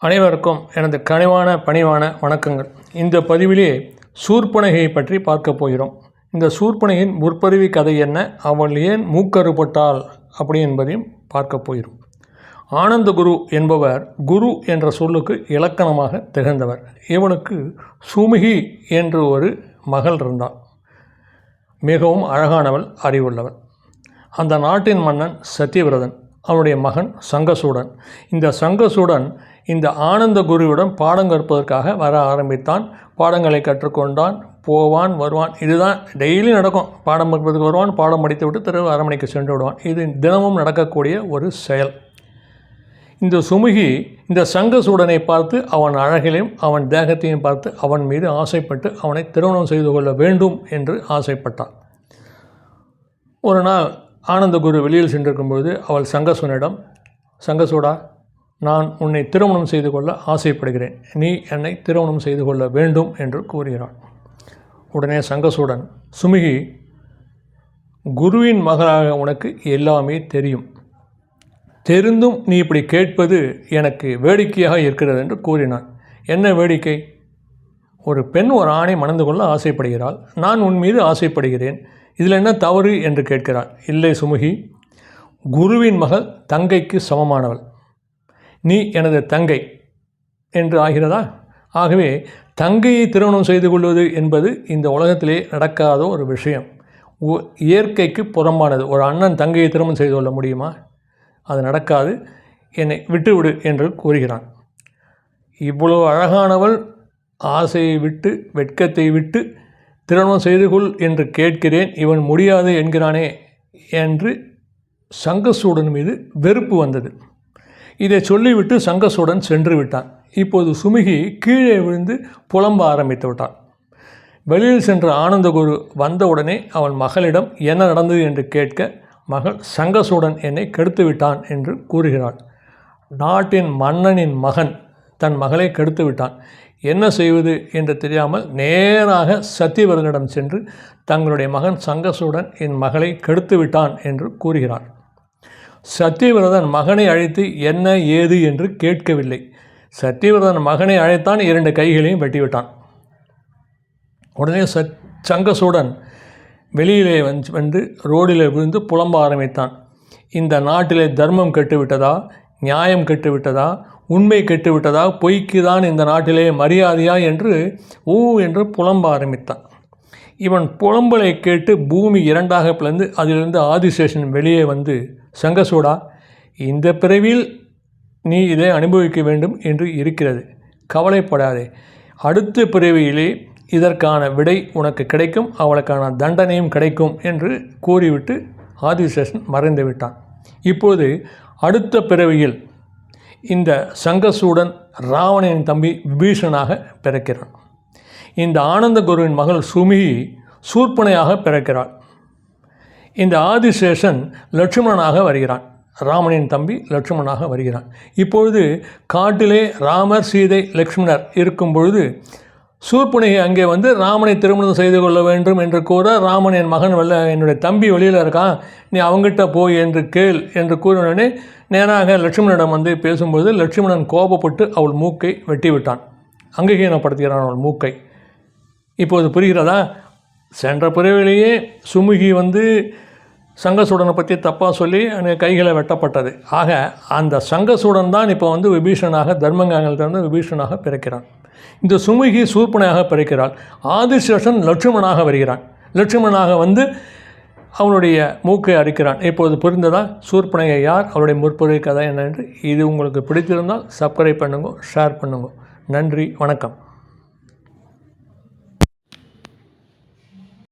அனைவருக்கும் எனது கனிவான பணிவான வணக்கங்கள். இந்த பதிவிலே சூர்பனகையை பற்றி பார்க்க போகிறோம். இந்த சூர்பனகையின் முற்பருவி கதை என்ன? அவள் ஏன் மூக்கறுபட்டாள்? அப்படி என்பதையும் பார்க்க போகிறோம். ஆனந்த குரு என்பவர் குரு என்ற சொல்லுக்கு இலக்கணமாக திகழ்ந்தவர். இவனுக்கு சுமிகி என்று ஒரு மகள் இருந்தாள் மிகவும் அழகானவள் அறிவுள்ளவள். அந்த நாட்டின் மன்னன் சத்தியவிரதன் அவனுடைய மகன் சங்கசூடன். இந்த சங்கசூடன் இந்த ஆனந்த குருவிடம் பாடம் கற்பதற்காக வர ஆரம்பித்தான். பாடங்களை கற்றுக்கொண்டான் போவான் வருவான். இதுதான் டெய்லி நடக்கும். பாடம் கற்பதற்கு வருவான் பாடம் படித்து விட்டு திரு அரண்மனைக்கு சென்று விடுவான். இது தினமும் நடக்கக்கூடிய ஒரு செயல். இந்த சுமுகி இந்த சங்கசூடனை பார்த்து அவன் அழகிலையும் அவன் தேகத்தையும் பார்த்து அவன் மீது ஆசைப்பட்டு அவனை திருமணம் செய்து கொள்ள வேண்டும் என்று ஆசைப்பட்டான். ஒரு நாள் ஆனந்தகுரு வெளியில் சென்றிருக்கும்போது அவள் சங்கசூனிடம் சங்கசூடா நான் உன்னை திருமணம் செய்து கொள்ள ஆசைப்படுகிறேன். நீ என்னை திருமணம் செய்து கொள்ள வேண்டும் என்று கூறுகிறான் உடனே சங்கசூடன் சுமிகி குருவின் மகளாக உனக்கு எல்லாமே தெரியும். தெரிந்தும் நீ இப்படி கேட்பது எனக்கு வேடிக்கையாக இருக்கிறது என்று கூறினான். என்ன வேடிக்கை? ஒரு பெண் ஒரு ஆணை மணந்து கொள்ள ஆசைப்படுகிறாள். நான் உன் மீது ஆசைப்படுகிறேன். இதில் என்ன தவறு என்று கேட்கிறாள் இல்லை சுமுகி குருவின் மகள் தங்கைக்கு சமமானவள். நீ எனது தங்கை என்று ஆகிறதா? ஆகவே தங்கையை திருமணம் செய்து கொள்வது என்பது இந்த உலகத்திலே நடக்காத ஒரு விஷயம். இயற்கைக்கு புறம்பானது. ஒரு அண்ணன் தங்கையை திருமணம் செய்து கொள்ள முடியுமா? அது நடக்காது. என்னை விட்டுவிடு என்று கூறுகிறான். இவ்வளவு அழகானவள் ஆசையை விட்டு வெட்கத்தை விட்டு திருமணம் செய்து கொள் என்று கேட்கிறேன். இவன் முடியாது என்கிறானே என்று சங்கசூடன் மீது வெறுப்பு வந்தது. இதை சொல்லிவிட்டு சங்கசூடன் சென்று விட்டான். இப்போது சுமுகி கீழே விழுந்து புலம்ப ஆரம்பித்து விட்டான். வெளியில் சென்ற ஆனந்தகுரு வந்தவுடனே அவன் மகளிடம் என்ன நடந்தது? என்று கேட்க மகள் சங்கசூடன் என்னை கெடுத்து விட்டான் என்று கூறுகிறாள். நாட்டின் மன்னனின் மகன் தன் மகளை கெடுத்து விட்டான். என்ன செய்வது என்று தெரியாமல் நேராக சத்தியவரனிடம் சென்று தங்களுடைய மகன் சங்கசூடன் என் மகளை கெடுத்து விட்டான் என்று கூறுகிறான் சத்தியவிரதன் மகனை அழைத்து என்ன ஏது என்று கேட்கவில்லை. சத்தியவிரதன் மகனை அழைத்தான் இரண்டு கைகளையும் வெட்டிவிட்டான். உடனே சத் சங்கசூடன் வெளியிலே வந்து வந்து ரோடில் விழுந்து புலம்ப ஆரம்பித்தான். இந்த நாட்டிலே தர்மம் கெட்டுவிட்டதா நியாயம் கெட்டுவிட்டதா உண்மை கெட்டுவிட்டதா? பொய்க்கு தான் இந்த நாட்டிலே மரியாதையா? என்று ஊ என்று புலம்ப ஆரம்பித்தான். இவன் புலம்பலை கேட்டு பூமி இரண்டாக பிளந்து அதிலிருந்து ஆதிசேஷன் வெளியே வந்து சங்கசூடா இந்த பிறவியில் நீ இதை அனுபவிக்க வேண்டும் என்று இருக்கிறது. கவலைப்படாதே. அடுத்த பிறவியிலே இதற்கான விடை உனக்கு கிடைக்கும். அவளுக்கான தண்டனையும் கிடைக்கும் என்று கூறிவிட்டு ஆதிசேஷன் மறைந்து விட்டான் இப்போது அடுத்த பிறவியில் இந்த சங்கசூடன் ராவணனின் தம்பி விபீஷனாக பிறக்கிறான். இந்த ஆனந்த குருவின் மகள் சுமிகி சூர்பனையாக பிறக்கிறாள். இந்த ஆதிசேஷன் லட்சுமணனாக வருகிறான். ராமனின் தம்பி லட்சுமணனாக வருகிறான். இப்பொழுது காட்டிலே ராமர் சீதை லக்ஷ்மணர் இருக்கும் பொழுது சூர்புனகை அங்கே வந்து ராமனை திருமணம் செய்து கொள்ள வேண்டும் என்று கூற ராமன் என் மகன் வெளில என்னுடைய தம்பி வெளியில் இருக்கான். நீ அவங்ககிட்ட போய் என்று கேள் என்று கூறினோடனே நேராக லட்சுமணனிடம் வந்து பேசும்போது லட்சுமணன் கோபப்பட்டு அவள் மூக்கை வெட்டி விட்டான் அங்ககீனப்படுத்துகிறான் அவள் மூக்கை. இப்போது புரிகிறதா? சென்ற பிறவிலேயே சுமுகி வந்து சங்கசூடனை பற்றி தப்பாக சொல்லி கைகளை வெட்டப்பட்டது. ஆக அந்த சங்கசூடன் தான் இப்போ வந்து விபீஷனாக தர்மங்காங்கத்திலிருந்து விபீஷனாக பிறக்கிறான். இந்த சுமுகி சூர்பனையாக பிறக்கிறாள். ஆதிசேஷன் லட்சுமணனாக வருகிறான். லட்சுமணனாக வந்து அவனுடைய மூக்கை அரிக்கிறான் இப்போது புரிந்ததா? சூர்பனையை யார்? அவருடைய முற்பொருள் கதை என்ன என்று இது உங்களுக்கு பிடித்திருந்தால் சப்ஸ்கிரைப் பண்ணுங்க ஷேர் பண்ணுங்க. நன்றி வணக்கம்.